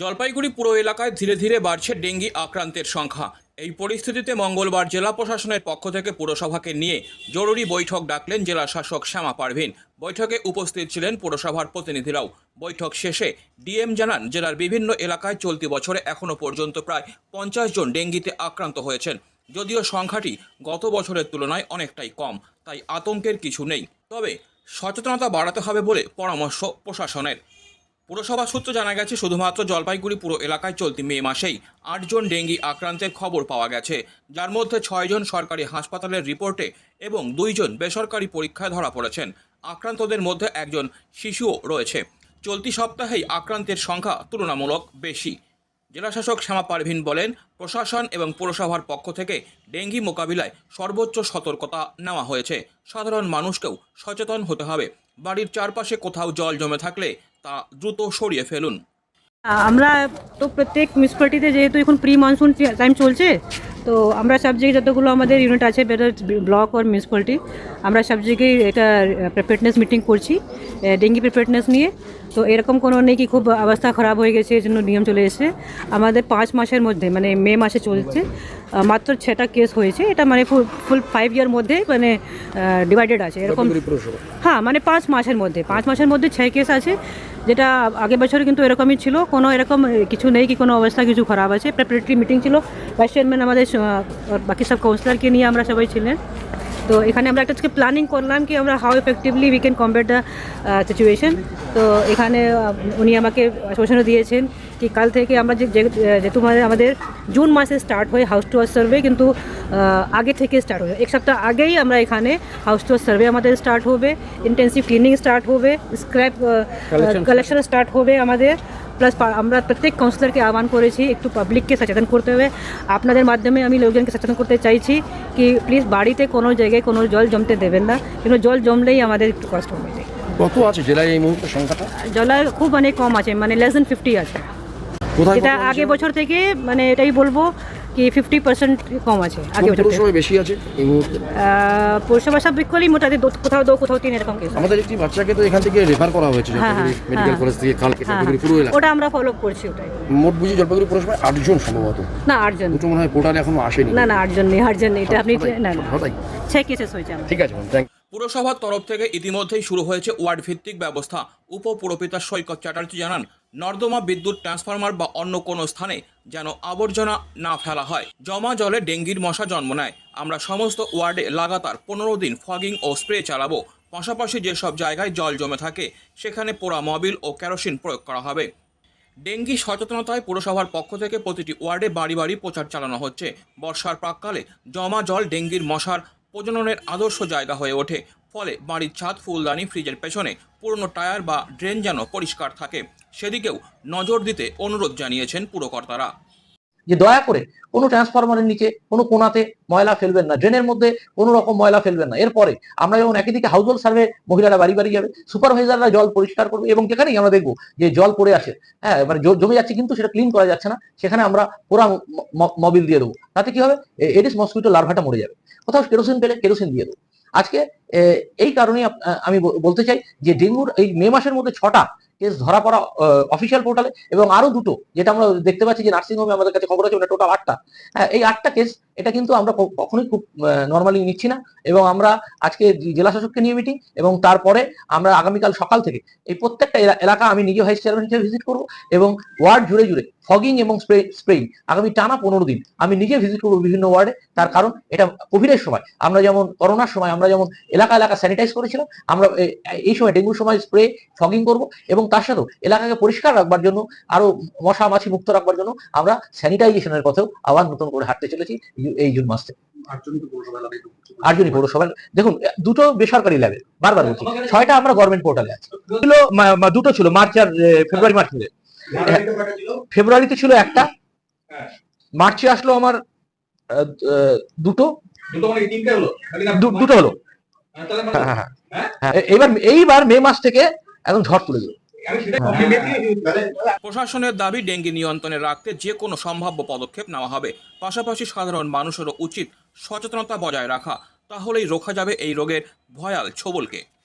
জলপাইগুড়ি পুরো এলাকায় ধীরে ধীরে বাড়ছে ডেঙ্গি আক্রান্তের সংখ্যা। এই পরিস্থিতিতে মঙ্গলবার জেলা প্রশাসনের পক্ষ থেকে পুরসভাকে নিয়ে জরুরি বৈঠক ডাকলেন জেলা শাসক শ্যামা পারভিন। বৈঠকে উপস্থিত ছিলেন পুরসভার প্রতিনিধিরাও। বৈঠক শেষে ডিএম জানান, জেলার বিভিন্ন এলাকায় চলতি বছরে এখনও পর্যন্ত প্রায় পঞ্চাশ জন ডেঙ্গিতে আক্রান্ত হয়েছেন। যদিও সংখ্যাটি গত বছরের তুলনায় অনেকটাই কম, তাই আতঙ্কের কিছু নেই। তবে সচেতনতা বাড়াতে হবে বলে পরামর্শ প্রশাসনের। পুরসভা সূত্র জানা গেছে, শুধুমাত্র জলপাইগুড়ি পুরো এলাকায় চলতি মে মাসেই আটজন ডেঙ্গি আক্রান্তের খবর পাওয়া গেছে। যার মধ্যে ছয়জন সরকারি হাসপাতালের রিপোর্টে এবং দুইজন বেসরকারি পরীক্ষায় ধরা পড়েছেন। আক্রান্তদের মধ্যে একজন শিশুও রয়েছে। চলতি সপ্তাহেই আক্রান্তের সংখ্যা তুলনামূলক বেশি। জেলাশাসক শ্যামা পারভিন বলেন, প্রশাসন এবং পুরসভার পক্ষ থেকে ডেঙ্গি মোকাবিলায় সর্বোচ্চ সতর্কতা নেওয়া হয়েছে। সাধারণ মানুষকেও সচেতন হতে হবে। বাড়ির চারপাশে কোথাও জল জমে থাকলে তা দ্রুত সরিয়ে ফেলুন। আমরা তো প্রত্যেক মিউনিসিপ্যালিটিতে যেহেতু এখন প্রি মনসুন টাইম চলছে তো আমরা সব জায়গায় যতগুলো আমাদের ইউনিট আছে বেটার ব্লক আর মিউনিসিপ্যালিটি আমরা সব জায়গায় এটা প্রিপেয়ারনেস মিটিং করছি ডেঙ্গি প্রিপেয়ারনেস নিয়ে। তো এরকম কোনো নেই কি খুব অবস্থা খারাপ হয়ে গেছে এই জন্য নিয়ম চলে এসেছে। আমাদের পাঁচ মাসের মধ্যে মানে মে মাসে চলছে মাত্র ছটা কেস হয়েছে। এটা মানে ফুল ফাইভ ইয়ার মধ্যে মানে ডিভাইডেড আছে। এরকম হ্যাঁ মানে পাঁচ মাসের মধ্যে পাঁচ মাসের মধ্যে ছয় কেস আছে। যেটা আগের বছর কিন্তু এরকমই ছিল। কোনো এরকম কিছু নেই কি কোনো অবস্থা, কিছু খারাপ আছে। প্রেপারেটরি মিটিং ছিল। ভাইস চেয়ারম্যান আমাদের বাকি সব কাউন্সিলারকে নিয়ে আমরা সবাই ছিলেন। তো এখানে আমরা একটা আজকে প্ল্যানিং করলাম কি আমরা how effectively we can combat the situation তো এখানে উনি আমাকে আশ্বাসনও দিয়েছেন কি কাল থেকে আমরা যে যে- যেহেতু আমাদের আমাদের জুন মাসে স্টার্ট হয় হাউস টু হাউস সার্ভে কিন্তু আগে থেকে স্টার্ট হবে এক সপ্তাহ আগেই আমরা এখানে হাউস টু হাউস সার্ভে আমাদের স্টার্ট হবে ইন্টেন্সিভ ক্লিনিং স্টার্ট হবে স্ক্র্যাপ কালেকশন স্টার্ট হবে আমাদের। প্লাস আমরা প্রত্যেক কাউন্সিলরকে আহ্বান করেছি একটু পাবলিককে সচেতন করতে হবে। আপনাদের মাধ্যমে আমি লোকজনকে সচেতন করতে চাইছি কি প্লিজ বাড়িতে কোনো জায়গায় কোনো জল জমতে দেবেন না কিন্তু জল জমলেই আমাদের একটু কষ্ট হবে। কত আছে জেলায় এই মুহূর্তে সংখ্যাটা? জলের খুব অনেক কম আছে মানে লেস দেন ফিফটি আছে। এটা যেটা আগে বছর থেকে মানে এটাই বলব কি ফিফটি পার্সেন্ট কম আছে আগে পৌরসভায় বেশি আছে এই মুহূর্তে? পৌরসভা সব মোটামুটি কোথাও দু কোথাও তিন এরকম কেস আমাদের একটি বাচ্চাকে তো এখান থেকে রেফার করা হয়েছে হ্যাঁ, হ্যাঁ, মেডিকেল হ্যাঁ। কলেজ থেকে কালকে হ্যাঁ জলপাইগুড়ি পুরো এলাকা। ওটা আমরা ফলো করছি ওটাই। মোট বুঝি জলপাইগুড়ি পৌরসভায় আটজন সম্ভবত। না আটজন। দুটো মনে হয় পোর্টালে এখনও আসেনি। না না আটজন নেই আটজন নেই এটা আপনি না না ছয় কেসেস হয়েছে ঠিক আছে ম্যাম থ্যাংক পুরসভার তরফ থেকে ইতিমধ্যেই শুরু হয়েছে ওয়ার্ড ভিত্তিক ব্যবস্থা। উপপুরপিতা সৈকত চ্যাটার্জি জানান, নর্দমা বিদ্যুৎ ট্রান্সফরমার বা অন্য কোনো স্থানে যেন আবর্জনা না ফেলা হয়। জমা জলে ডেঙ্গির মশা জন্ম নেয়। আমরা সমস্ত ওয়ার্ডে লাগাতার পনেরো দিন ফগিং ও স্প্রে চালাবো। পাশাপাশি যেসব জায়গায় জল জমে থাকে, সেখানে পোড়া মবিল ও কেরোসিন প্রয়োগ করা হবে। ডেঙ্গি সচেতনতায় পুরসভার পক্ষ থেকে প্রতিটি ওয়ার্ডে বাড়ি বাড়ি প্রচার চালানো হচ্ছে। বর্ষার প্রাককালে জমা জল ডেঙ্গির মশার প্রজননের আদর্শ জায়গা হয়ে ওঠে। ফলে বাড়ির ছাদ, ফুলদানি, ফ্রিজের পেছনে পুরনো টায়ার বা ড্রেন যেন পরিষ্কার থাকে। সেদিকেও নজর দিতে অনুরোধ জানিয়েছেন পুরকর্তারা। যে দয়া করে কোনো ট্রান্সফরমারের নিচে কোনো কোনাতে ময়লা ফেলবেন না ড্রেনের মধ্যে কোনো রকম ময়লা ফেলবেন না। এরপরে আমরা যেমন একই দিকে হাউস হোল্ড সার্ভে মহিলারা বাড়ি বাড়ি যাবে সুপারভাইজাররা জল পরিষ্কার করবে এবং যেখানেই আমরা দেখব যে জল পড়ে আসে হ্যাঁ মানে জমে যাচ্ছে কিন্তু সেটা ক্লিন করা যাচ্ছে না, সেখানে আমরা পোড়া মবিল দিয়ে দেবো। তাতে কি হবে? এডিস মসকুইটো লার্ভাটা মরে যাবে। কোথাও কেরোসিন পেলে কেরোসিন দিয়ে দেবো। আজকে এই কারণেই আপ- আমি বলতে চাই যে ডেঙ্গুর এই মে মাসের মধ্যে ছটা কেস ধরা পড়া অফিসিয়াল পোর্টালে এবং আরও দুটো, যেটা আমরা দেখতে পাচ্ছি যে নার্সিং হোমে আমাদের কাছে খবর আছে, ওটা টোটাল আটটা। হ্যাঁ এই আটটা কেস এটা কিন্তু আমরা কখনোই খুব নর্মালি নিচ্ছি না এবং আমরা আজকে জেলা শাসককে নিয়ে মিটিং এবং তারপরে আমরা আগামীকাল সকাল থেকে এই প্রত্যেকটা এলাকা আমি নিজে ভাইস চেয়ারম্যান হিসেবে ভিজিট করব এবং ওয়ার্ড জুড়ে জুড়ে ফগিং এবং স্প্রে স্প্রেইং আগামী টানা পনেরো দিন আমি নিজে ভিজিট করব বিভিন্ন ওয়ার্ডে তার কারণ এটা কোভিডের সময়। আমরা যেমন করোনার সময় আমরা যেমন এলাকা এলাকা স্যানিটাইজ করেছিলাম, আমরা এই সময় ডেঙ্গুর সময় স্প্রে ফগিং করব এবং তার সাথেও এলাকাকে পরিষ্কার রাখবার জন্য আরও মশা মাছি মুক্ত রাখবার জন্য আমরা স্যানিটাইজেশনের পথেও আবার নতুন করে হাঁটতে চলেছি এই- জুন মাস থেকে। আটজনই পৌরসভার দেখুন দুটো বেসরকারি ল্যাবে বারবার বলছি ছয়টা আমরা গভর্নমেন্ট পোর্টালে আছে। দুটো ছিল মার্চ আর ফেব্রুয়ারি মার্চ মিলে ফেব্রুয়ারিতে ছিল একটা মার্চে আসলো আমার দুটো। দুটো হলো। হ্যাঁ, হ্যাঁ, হ্যাঁ। এ- এবার এইবার মে মাস থেকে একদম ঝড় তুলে দিল। প্রশাসনের দাবি ডেঙ্গি নিয়ন্ত্রণে রাখতে যে কোনো সম্ভাব্য পদক্ষেপ নেওয়া হবে। পাশাপাশি সাধারণ মানুষেরও উচিত সচেতনতা বজায় রাখা। তাহলেই রোখা যাবে এই রোগের ভয়াল ছোবলকে।